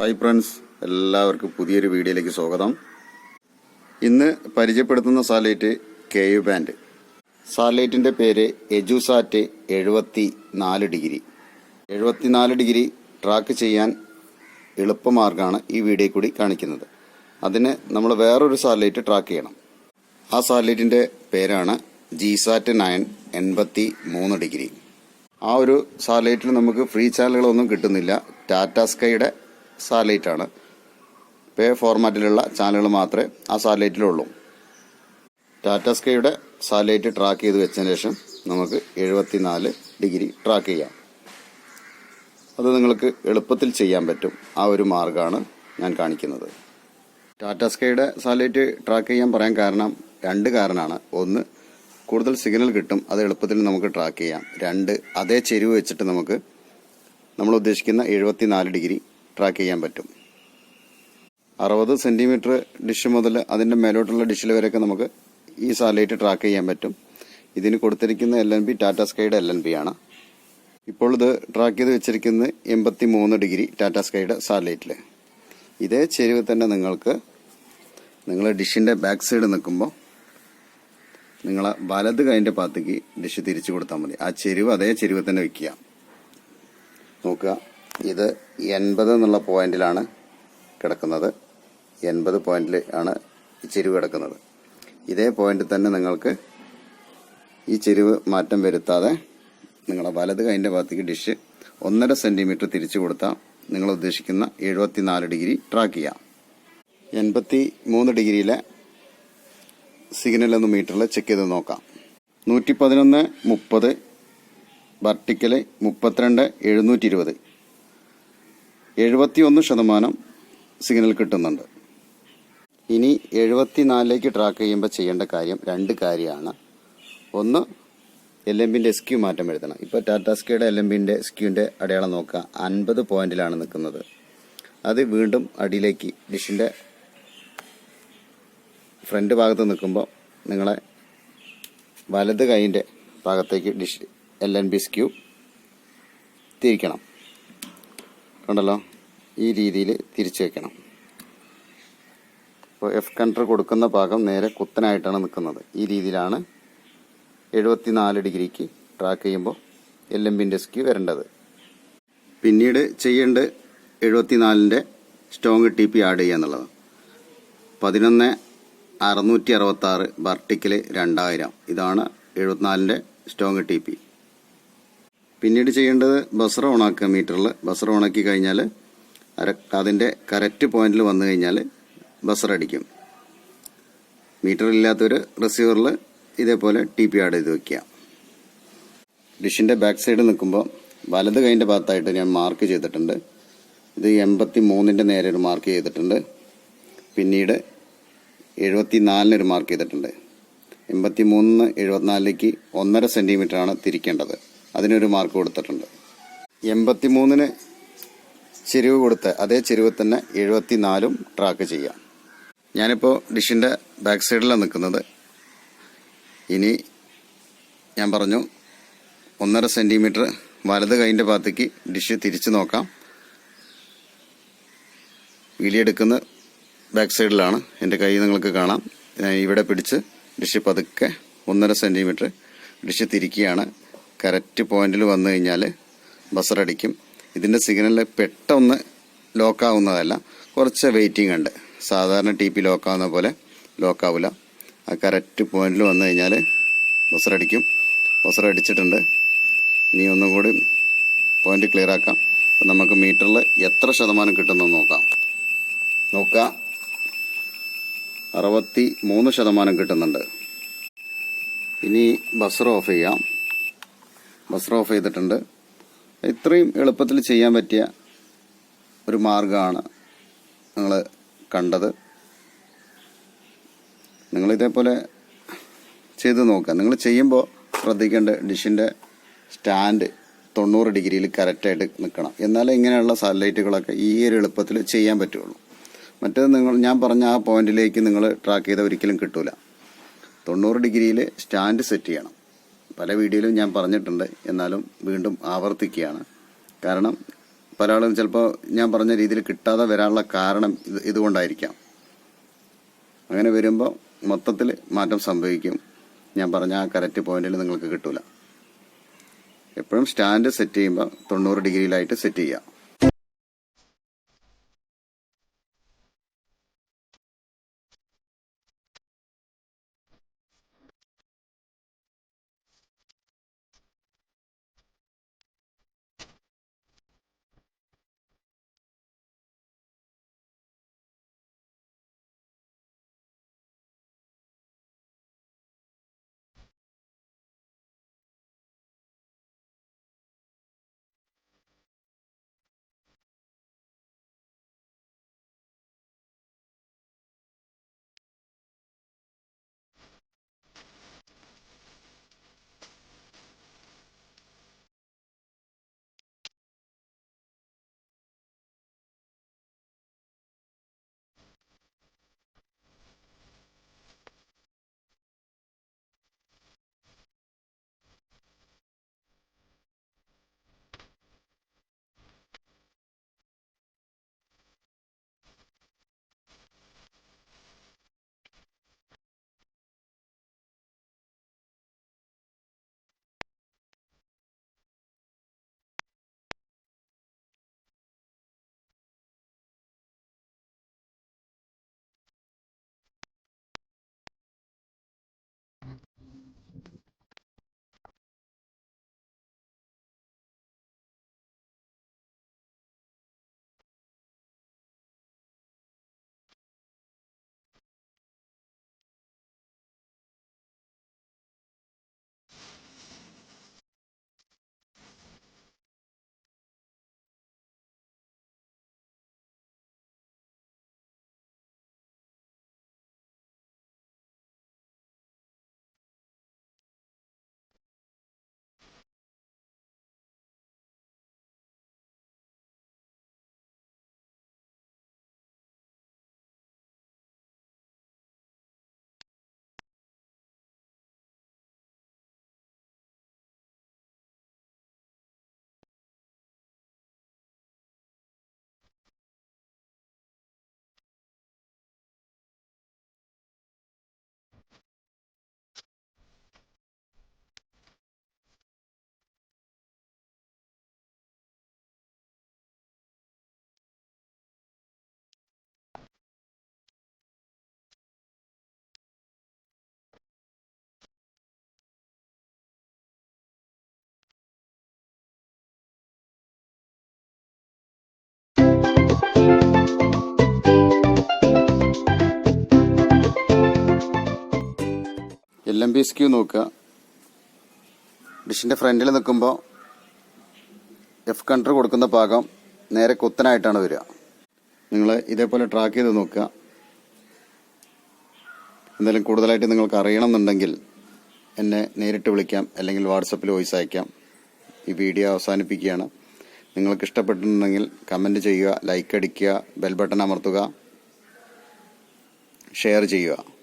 Hi friends എല്ലാവർക്കും പുതിയൊരു വീഡിയോയിലേക്ക് സ്വാഗതം. ഇന്ന് പരിചയപ്പെടുത്തുന്ന സാറ്റലൈറ്റ് കെ യു ബാൻഡ് സാറ്റലൈറ്റിന്റെ പേര് എജുസാറ്റ് എഴുപത്തി നാല് ഡിഗ്രി. എഴുപത്തിനാല് ഡിഗ്രി ട്രാക്ക് ചെയ്യാൻ എളുപ്പമാർഗമാണ് ഈ വീഡിയോ കൂടി കാണിക്കുന്നത്. അതിന് നമ്മൾ വേറൊരു സാറ്റലൈറ്റ് ട്രാക്ക് ചെയ്യണം. ആ സാറ്റലൈറ്റിന്റെ പേരാണ് ജിസാറ്റ് നയൻ എൺപത്തി മൂന്ന് ഡിഗ്രി. ആ ഒരു സാറ്റലൈറ്റിൽ നമുക്ക് ഫ്രീ ചാനലുകളൊന്നും കിട്ടുന്നില്ല. ടാറ്റ സ്കൈയുടെ സാറ്റലൈറ്റാണ്. പേ ഫോർമാറ്റിലുള്ള ചാനലുകൾ മാത്രമേ ആ സാറ്റലൈറ്റിലുള്ളൂ. ടാറ്റ സ്കൈയുടെ സാറ്റലൈറ്റ് ട്രാക്ക് ചെയ്ത് വെച്ചതിന് ശേഷം നമുക്ക് എഴുപത്തിനാല് ഡിഗ്രി ട്രാക്ക് ചെയ്യാം. അത് നിങ്ങൾക്ക് എളുപ്പത്തിൽ ചെയ്യാൻ പറ്റും. ആ ഒരു മാർഗമാണ് ഞാൻ കാണിക്കുന്നത്. ടാറ്റ സ്കൈയുടെ സാറ്റലൈറ്റ് ട്രാക്ക് ചെയ്യാൻ പറയാൻ കാരണം രണ്ട് കാരണമാണ്. ഒന്ന് കൂടുതൽ സിഗ്നൽ കിട്ടും. അത് എളുപ്പത്തിൽ നമുക്ക് ട്രാക്ക് ചെയ്യാം. രണ്ട് അതേ ചെരുവ് വെച്ചിട്ട് നമുക്ക് നമ്മൾ ഉദ്ദേശിക്കുന്ന എഴുപത്തിനാല് ഡിഗ്രി ട്രാക്ക് ചെയ്യാൻ പറ്റും. അറുപത് സെന്റിമീറ്റർ ഡിഷ് മുതൽ അതിന്റെ മേലോട്ടുള്ള ഡിഷിൽ വരെയൊക്കെ നമുക്ക് ഈ സാറ്റലൈറ്റ് ട്രാക്ക് ചെയ്യാൻ പറ്റും. ഇതിന് കൊടുത്തിരിക്കുന്ന എൽ എൻ ബി ടാറ്റ സ്കൈയുടെ എൽ എൻ ബി ആണ്. ഇപ്പോൾ ഇത് ട്രാക്ക് ചെയ്ത് വെച്ചിരിക്കുന്നത് എൺപത്തി മൂന്ന് ഡിഗ്രി ടാറ്റ സ്കൈയുടെ സാറ്റലൈറ്റിൽ ഇതേ ചെരുവ് തന്നെ നിങ്ങൾക്ക് നിങ്ങൾ ഡിഷിന്റെ ബാക്ക് സൈഡ് നിൽക്കുമ്പോൾ നിങ്ങൾ വലത് കൈന്റെ പാത്തേക്ക് ഡിഷ് തിരിച്ചു കൊടുത്താൽ മതി. ആ ചെരുവ് അതേ ചെരുവ് തന്നെ വയ്ക്കുക നോക്കുക. ഇത് എൺപത് എന്നുള്ള പോയിന്റിലാണ് കിടക്കുന്നത്. എൺപത് പോയിന്റിൽ ആണ് ചെരിവ് കിടക്കുന്നത്. ഇതേ പോയിന്റ് തന്നെ നിങ്ങൾക്ക് ഈ ചെരുവ് മാറ്റം വരുത്താതെ നിങ്ങളുടെ വലത് കൈന്റെ ഭാഗത്തേക്ക് ഡിഷ് ഒന്നര സെന്റിമീറ്റർ തിരിച്ചു കൊടുത്താൽ നിങ്ങൾ ഉദ്ദേശിക്കുന്ന എഴുപത്തിനാല് ഡിഗ്രി ട്രാക്ക് ചെയ്യാം. എൺപത്തി മൂന്ന് ഡിഗ്രിയിലെ സിഗ്നൽ എന്ന മീറ്ററിൽ ചെക്ക് ചെയ്ത് നോക്കാം. നൂറ്റി പതിനൊന്ന് മുപ്പത് വർട്ടിക്കൽ മുപ്പത്തിരണ്ട് എഴുന്നൂറ്റി ഇരുപത് എഴുപത്തി ഒന്ന് ശതമാനം സിഗ്നൽ കിട്ടുന്നുണ്ട്. ഇനി എഴുപത്തിനാലിലേക്ക് ട്രാക്ക് ചെയ്യുമ്പോൾ ചെയ്യേണ്ട കാര്യം രണ്ട് കാര്യമാണ്. ഒന്ന് എൽ എം ബിന്റെ എസ്ക്യൂ മാറ്റം വരുത്തണം. ഇപ്പോൾ ടാറ്റാ സ്കിയുടെ എൽ എം ബിന്റെ എസ്ക്യൂവിന്റെ അടയാളം നോക്കുക. അൻപത് പോയിന്റിലാണ് നിൽക്കുന്നത്. അത് വീണ്ടും അടിയിലേക്ക് ഡിഷിന്റെ ഫ്രണ്ട് ഭാഗത്ത് നിൽക്കുമ്പോൾ നിങ്ങളെ വലത് കൈയിന്റെ ഭാഗത്തേക്ക് dish L N B skew തിരിക്കണം. കണ്ടല്ലോ ഈ രീതിയിൽ തിരിച്ചു വെക്കണം. അപ്പോൾ എഫ് കണ്ടർ കൊടുക്കുന്ന ഭാഗം നേരെ കുത്തനായിട്ടാണ് നിൽക്കുന്നത്. ഈ രീതിയിലാണ് എഴുപത്തിനാല് ഡിഗ്രിക്ക് ട്രാക്ക് ചെയ്യുമ്പോൾ എൽ എം ബിന്റെ സ്ക്യൂ വരേണ്ടത്. പിന്നീട് ചെയ്യേണ്ടത് എഴുപത്തിനാലിന്റെ സ്ട്രോങ് ടി പി ആഡ് ചെയ്യുക എന്നുള്ളത്. പതിനൊന്ന് അറുന്നൂറ്റി അറുപത്താറ് രണ്ടായിരം. ഇതാണ് എഴുപത്തിനാലിന്റെ സ്ട്രോങ് ടി പി പിന്നീട് ചെയ്യേണ്ടത് ബസർ ഓണാക്കുക മീറ്ററിൽ. ബസർ ഓണാക്കി കഴിഞ്ഞാൽ അര അതിന്റെ കറക്റ്റ് പോയിന്റിൽ വന്നു കഴിഞ്ഞാൽ ബസർ അടിക്കും. മീറ്റർ ഇല്ലാത്തൊരു റിസീവറിൽ ഇതേപോലെ ടി പി ആഡ് ചെയ്ത് വയ്ക്കുക. ഡിഷിന്റെ ബാക്ക് സൈഡ് നിൽക്കുമ്പോൾ വലത് കൈന്റെ ഭാഗത്തായിട്ട് ഞാൻ മാർക്ക് ചെയ്തിട്ടുണ്ട്. ഇത് എൺപത്തി മൂന്നിന്റെ നേരെ ഒരു മാർക്ക് ചെയ്തിട്ടുണ്ട്. പിന്നീട് എഴുപത്തി നാലിന് ഒരു മാർക്ക് ചെയ്തിട്ടുണ്ട്. എൺപത്തി മൂന്ന് എഴുപത്തിനാലിലേക്ക് ഒന്നര സെന്റിമീറ്ററാണ് തിരിക്കേണ്ടത്. അതിനൊരു മാർക്ക് കൊടുത്തിട്ടുണ്ട്. എൺപത്തി മൂന്നിന് ചെരുവ് കൊടുത്ത് അതേ ചെരുവ് തന്നെ എഴുപത്തി നാലും ട്രാക്ക് ചെയ്യാം. ഞാനിപ്പോൾ ഡിഷിന്റെ ബാക്ക് സൈഡിലാണ് നിൽക്കുന്നത്. ഇനി ഞാൻ പറഞ്ഞു ഒന്നര സെന്റിമീറ്റർ വലത് കൈന്റെ ഭാഗത്തേക്ക് ഡിഷ് തിരിച്ച് നോക്കാം. വീലിയെടുക്കുന്ന ബാക്ക് സൈഡിലാണ് എന്റെ കൈ നിങ്ങൾക്ക് കാണാം. ഇവിടെ പിടിച്ച് ഡിഷ് പതുക്കെ ഒന്നര സെന്റിമീറ്റർ ഡിഷ് തിരിക്കുകയാണ്. കറക്റ്റ് പോയിന്റിൽ വന്നു കഴിഞ്ഞാൽ ബസറടിക്കും ഇതിന്റെ സിഗ്നൽ പെട്ടെന്ന് ലോക്കാവുന്നതല്ല കുറച്ച് വെയിറ്റിംഗ് ഉണ്ട്. സാധാരണ ടി പി ലോക്കാവുന്ന പോലെ ലോക്കാവില്ല ആ കറക്റ്റ് പോയിന്റിൽ വന്നു കഴിഞ്ഞാൽ ബസറടിക്കും ബസറടിച്ചിട്ടുണ്ട് ഇനി ഒന്നും കൂടി പോയിന്റ് ക്ലിയർ ആക്കാം. അപ്പം നമുക്ക് മീറ്ററിൽ എത്ര ശതമാനം കിട്ടുന്നു നോക്കാം. നോക്കാം. അറുപത്തി മൂന്ന് ശതമാനം കിട്ടുന്നുണ്ട്. ഇനി ബസർ ഓഫ് ചെയ്യാം. ബസർ ഓഫ് ചെയ്തിട്ടുണ്ട്. ഇത്രയും എളുപ്പത്തിൽ ചെയ്യാൻ പറ്റിയ ഒരു മാർഗമാണ് നിങ്ങൾ കണ്ടത്. നിങ്ങളിതേപോലെ ചെയ്ത് നോക്കുക. നിങ്ങൾ ചെയ്യുമ്പോൾ ശ്രദ്ധിക്കേണ്ട ഡിഷിന്റെ സ്റ്റാൻഡ് തൊണ്ണൂറ് ഡിഗ്രിയിൽ കറക്റ്റായിട്ട് നിൽക്കണം. എന്നാലേ ഇങ്ങനെയുള്ള സാറ്റലൈറ്റുകളൊക്കെ ഈ ഒരു എളുപ്പത്തിൽ ചെയ്യാൻ പറ്റുള്ളൂ. മറ്റേത് നിങ്ങൾ ഞാൻ പറഞ്ഞ ആ പോയിന്റിലേക്ക് നിങ്ങൾ ട്രാക്ക് ചെയ്ത ഒരിക്കലും കിട്ടൂല. തൊണ്ണൂറ് ഡിഗ്രിയിൽ സ്റ്റാൻഡ് സെറ്റ് ചെയ്യണം. പല വീഡിയോയിലും ഞാൻ പറഞ്ഞിട്ടുണ്ട്. എന്നാലും വീണ്ടും ആവർത്തിക്കുകയാണ്. കാരണം പല ആളും ചിലപ്പോൾ ഞാൻ പറഞ്ഞ രീതിയിൽ കിട്ടാതെ വരാനുള്ള കാരണം ഇത് ഇതുകൊണ്ടായിരിക്കാം. അങ്ങനെ വരുമ്പോൾ മൊത്തത്തിൽ മാറ്റം സംഭവിക്കും. ഞാൻ പറഞ്ഞ ആ കറക്റ്റ് പോയിന്റിൽ നിങ്ങൾക്ക് കിട്ടൂല. എപ്പോഴും സ്റ്റാൻഡ് സെറ്റ് ചെയ്യുമ്പോൾ തൊണ്ണൂറ് ഡിഗ്രിയിലായിട്ട് സെറ്റ് ചെയ്യുക എൽ എം പി സ്ക്യൂ നോക്കുക. ഡിഷിന്റെ ഫ്രണ്ടിൽ നിൽക്കുമ്പോൾ എഫ് കണ്ടർ കൊടുക്കുന്ന പാകം നേരെ കുത്തനായിട്ടാണ് വരിക. നിങ്ങൾ ഇതേപോലെ ട്രാക്ക് ചെയ്ത് നോക്കുക. എന്തെങ്കിലും കൂടുതലായിട്ട് നിങ്ങൾക്ക് അറിയണമെന്നുണ്ടെങ്കിൽ എന്നെ നേരിട്ട് വിളിക്കാം. അല്ലെങ്കിൽ വാട്സപ്പിൽ വോയിസ് അയക്കാം. ഈ വീഡിയോ അവസാനിപ്പിക്കുകയാണ്. നിങ്ങൾക്ക് ഇഷ്ടപ്പെട്ടിട്ടുണ്ടെങ്കിൽ കമന്റ് ചെയ്യുക ലൈക്ക് അടിക്കുക ബെൽ ബട്ടൺ അമർത്തുക ഷെയർ ചെയ്യുക.